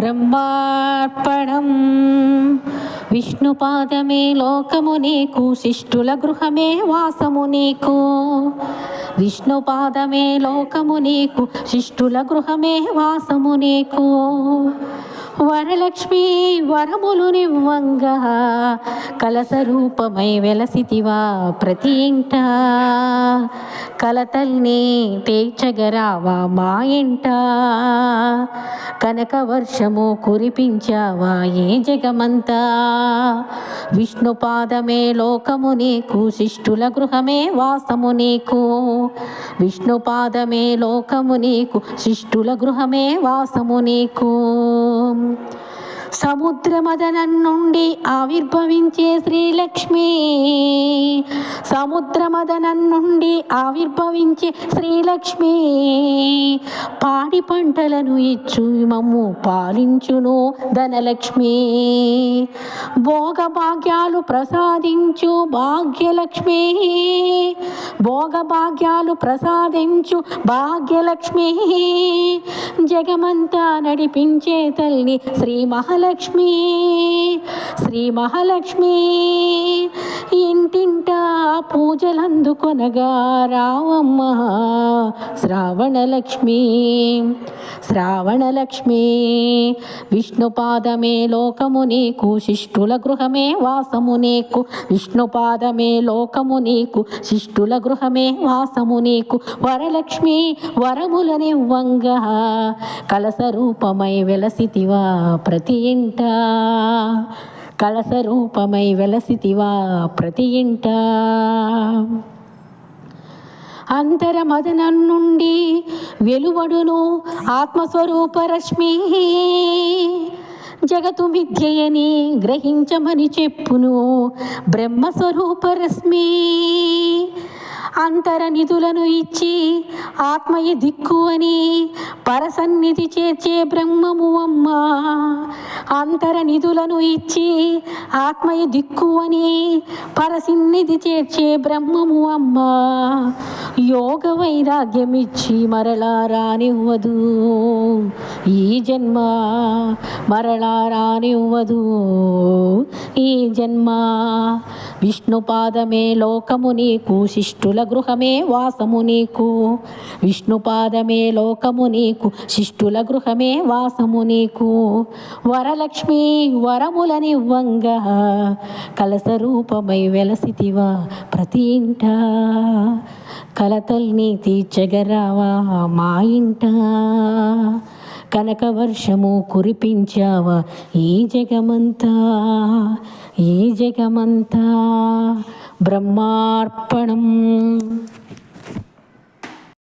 బ్రహ్మార్పణం. విష్ణుపాదమే లోకము నీకు శిష్టుల గృహమే వాసము నీకు. విష్ణుపాదమే లోకము నీకు శిష్టుల గృహమే వాసము నీకు. వరలక్ష్మి వరములు నివ్వంగా కలస రూపమై వెలసితివా ప్రతి ఇంట. కలతల్ని తేల్చగరావా మా ఇంట. కనక వర్షము కురిపించావా ఏ జగమంతా? విష్ణుపాదమే లోకము నీకు శిష్టుల గృహమే వాసము నీకు. విష్ణుపాదమే లోకము నీకు శిష్టుల గృహమే వాసము నీకు. సముద్రమదనం నుండి ఆవిర్భవించే శ్రీలక్ష్మి. సముద్రమదనం నుండి ఆవిర్భవించే శ్రీలక్ష్మి. పాడి పంటలను ఇచ్చు మమ్ము పాలించును ధనలక్ష్మి. భోగభాగ్యాలు ప్రసాదించు భాగ్యలక్ష్మి. భోగభాగ్యాలు ప్రసాదించు భాగ్యలక్ష్మి. జగమంతా నడిపించే తల్లి శ్రీ మహాలక్ష్మి శ్రీ మహాలక్ష్మి. ఇంటింట పూజలందుకొనగా రావమ్మ శ్రావణలక్ష్మి. శ్రావణలక్ష్మి విష్ణుపాదమే లోకము నీకు శిష్టుల గృహమే వాసము నీకు. విష్ణుపాదమే లోకము నీకు శిష్టుల గృహమే వాసము నీకు. వరలక్ష్మి వరములనివ్వంగా కలస రూపమై వెలసితివా ప్రతి ఇంట. కలస రూపమై వెలసితివా ప్రతి ఇంట. అంతరమదనం నుండి వెలువడును ఆత్మస్వరూపరశ్మి. జగతు మిథ్యయని గ్రహించమని చెప్పును. బ్రహ్మస్వరూపరశ్మి. అంతర నిధులను ఇచ్చి ఆత్మయ దిక్కు అని పరసన్నిధి చేర్చే బ్రహ్మము అమ్మ. అంతర నిధులను ఇచ్చి ఆత్మయ దిక్కు అని పరసన్నిధి చేర్చే బ్రహ్మము అమ్మ. యోగ వైరాగ్యమిచ్చి మరలా రానివ్వదు. ఈ జన్మ మరలా రానివ్వదు. ఈ జన్మ విష్ణుపాదమే లోకము నీకు శిష్టుల గృహమే వాసము నీకు. విష్ణుపాదమే లోకము నీకు శిష్టుల గృహమే వాసము నీకు. వరలక్ష్మి వరములనివ్వంగా కలసరూపమై వెలసితివా ప్రతి ఇంట. కలతల్ని తీర్చగరావా మా ఇంట. కనకవర్షము కురిపించావా? ఈ జగమంతా ఈ జగమంతా బ్రహ్మార్పణం.